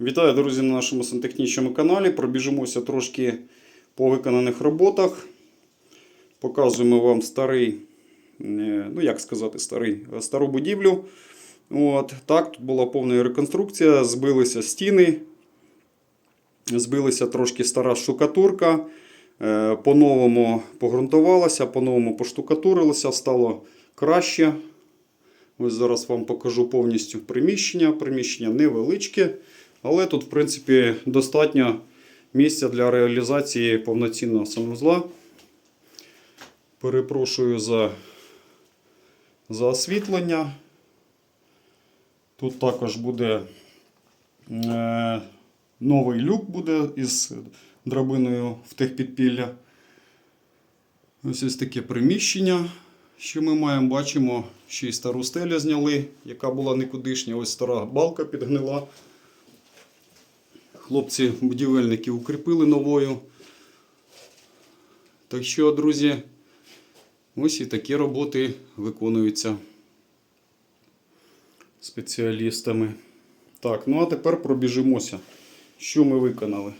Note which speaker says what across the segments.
Speaker 1: Вітаю, друзі, на нашому сантехнічному каналі. Пробіжимося трошки по виконаних роботах. Показуємо вам старий, е, ну як сказати, старий, е, стару будівлю. От, так, тут була повна реконструкція, збилися стіни, збилася трошки стара штукатурка. е, По-новому погрунтувалася, по-новому поштукатурилося, стало краще. Ось зараз вам покажу повністю приміщення. Приміщення невеличке, але тут, в принципі, достатньо місця для реалізації повноцінного санвузла. Перепрошую за, за освітлення. Тут також буде е, новий люк буде із драбиною в техпідпілля. Ось ось таке приміщення, що ми маємо. Бачимо, ще й стару стелю зняли, яка була никудишня. Ось стара балка підгнила. Хлопці будівельники укріпили новою. Так що, друзі, ось і такі роботи виконуються спеціалістами. Так, ну а тепер пробіжимося. Що ми виконали?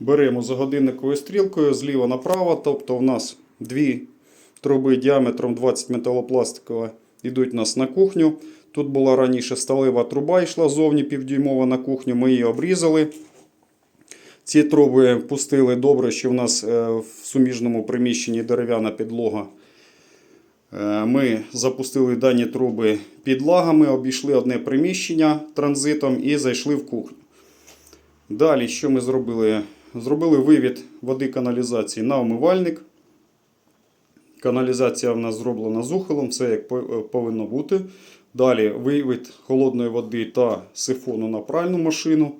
Speaker 1: Беремо за годинниковою стрілкою зліва направо, тобто в нас дві труби діаметром 20 металопластикова йдуть у нас на кухню. Тут була раніше сталева труба, йшла зовні півдюймова на кухню, ми її обрізали. Ці труби пустили добре, що в нас е, в суміжному приміщенні дерев'яна підлога. Е, Ми запустили дані труби під лагами, обійшли одне приміщення транзитом і зайшли в кухню. Далі, що ми зробили? Зробили вивід води каналізації на умивальник. Каналізація в нас зроблена з ухилом, все як е, повинно бути. Далі вивід холодної води та сифону на пральну машину.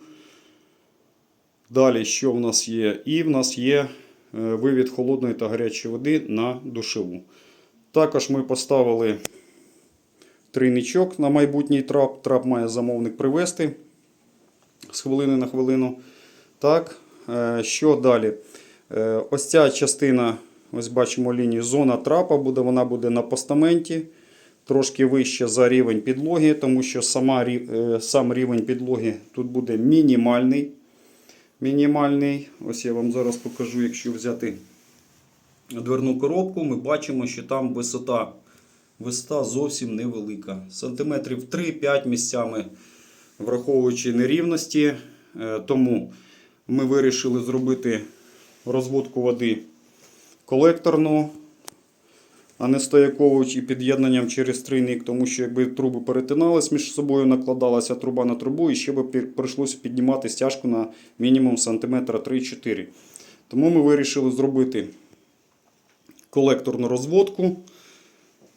Speaker 1: Далі, що в нас є? І в нас є е, вивід холодної та гарячої води на душеву. Також ми поставили трійничок на майбутній трап. Трап має замовник привезти з хвилини на хвилину. Так, е, що далі? Е, Ось ця частина, ось бачимо лінію зона трапа, буде, вона буде на постаменті, трошки вище за рівень підлоги, тому що сама, е, сам рівень підлоги тут буде мінімальний. Мінімальний. Ось я вам зараз покажу, якщо взяти дверну коробку, ми бачимо, що там висота, висота зовсім невелика. Сантиметрів 3-5 місцями, враховуючи нерівності. Е, Тому ми вирішили зробити розводку води колекторну, а не стоякову і під'єднанням через трійник, тому що якби труби перетинались між собою, накладалася труба на трубу, і ще пі- прийшлося піднімати стяжку на мінімум сантиметра 3-4. Тому ми вирішили зробити колекторну розводку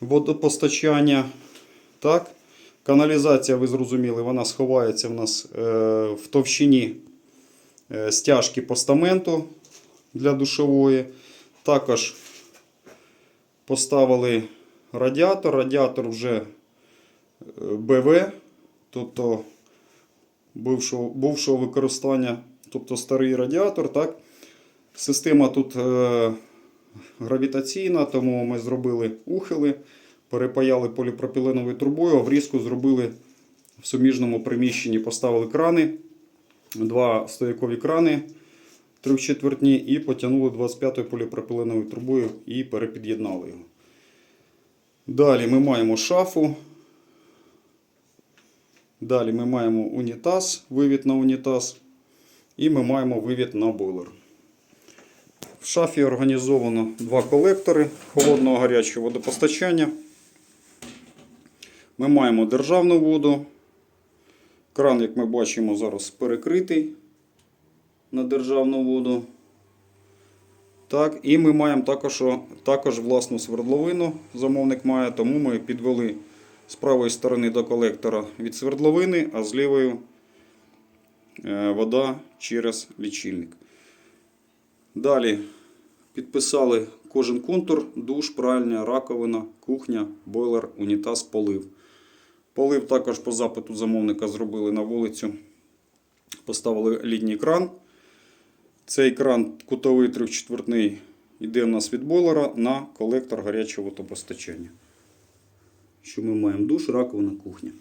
Speaker 1: водопостачання. Так. Каналізація, ви зрозуміли, вона сховається в нас е, в товщині е, стяжки постаменту для душової. Також поставили радіатор. Радіатор вже е, БВ, тобто бувшого, бувшого використання, тобто старий радіатор. Так. Система тут е, гравітаційна, тому ми зробили ухили, перепаяли поліпропіленовою трубою, а врізку зробили в суміжному приміщенні, поставили крани, два стоякові крани трьохчетвертні і потягнули 25-ю поліпропіленовою трубою і перепід'єднали його. Далі ми маємо шафу. Далі ми маємо унітаз, вивід на унітаз. І ми маємо вивід на бойлер. В шафі організовано два колектори холодного гарячого водопостачання. Ми маємо державну воду. Кран, як ми бачимо, зараз перекритий на державну воду. Так, і ми маємо також, також власну свердловину. Замовник має, тому ми підвели з правої сторони до колектора від свердловини, а з лівої е, вода через лічильник. Далі підписали кожен контур, душ, пральня, раковина, кухня, бойлер, унітаз, полив. Полив також по запиту замовника зробили на вулицю. Поставили літній кран. Цей кран кутовий трьохчетвертний йде у нас від бойлера на колектор гарячого водопостачання. Що ми маємо душ, раковина, кухня.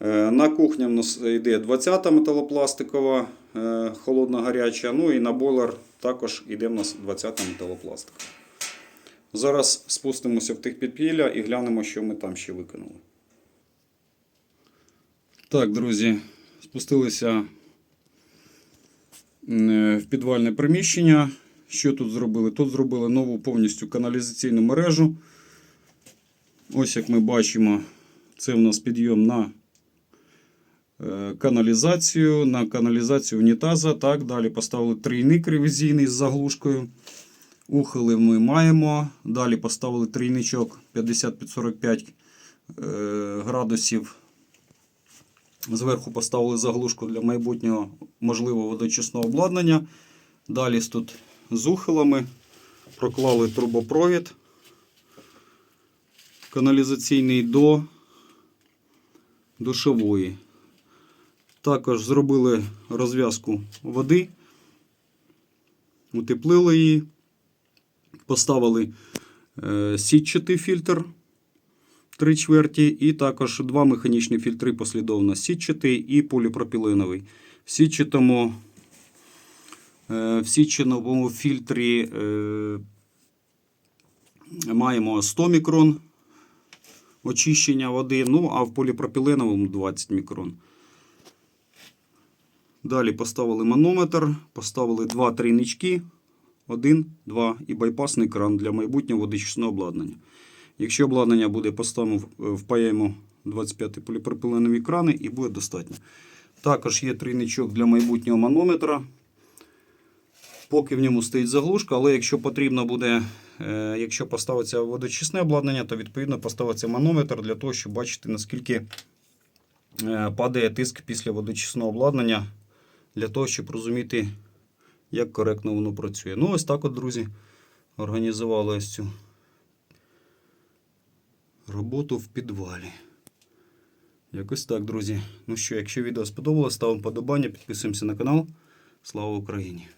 Speaker 1: Е, На кухні в нас йде 20-та металопластикова, е, холодна гаряча. Ну і на бойлер також йде в нас 20-та металопластикова. Зараз спустимося в тих підпілля і глянемо, що ми там ще виконали. Так, друзі, спустилися в підвальне приміщення. Що тут зробили? Тут зробили нову повністю каналізаційну мережу. Ось як ми бачимо, це в нас підйом на е, каналізацію, на каналізацію унітаза. Так, далі поставили трійник ревізійний з заглушкою. Ухили ми маємо. Далі поставили трійничок 50-45 е, градусів. Зверху поставили заглушку для майбутнього можливого водочисного обладнання. Далі тут з ухилами проклали трубопровід каналізаційний до душової. Також зробили розв'язку води, утеплили її, поставили е, сітчатий фільтр 3 чверті, і також два механічні фільтри послідовно сітчатий і поліпропіленовий. В сітчатому, е, в сітчатому фільтрі е, маємо 100 мікрон очищення води, ну а в поліпропіленовому 20 мікрон. Далі поставили манометр, поставили два трійнички, один, два і байпасний кран для майбутнього водочисного обладнання. Якщо обладнання буде поставимо, впаяємо 25 поліпропиленові крани і буде достатньо. Також є трійничок для майбутнього манометра. Поки в ньому стоїть заглушка, але якщо потрібно буде, е, якщо поставиться водочисне обладнання, то відповідно поставиться манометр для того, щоб бачити, наскільки е, падає тиск після водочисного обладнання, для того, щоб розуміти, як коректно воно працює. Ну, ось так от, друзі, організували ось цю роботу в підвалі. Якось так, друзі. Ну що, якщо відео сподобалось, ставимо подобання, підписуємося на канал. Слава Україні!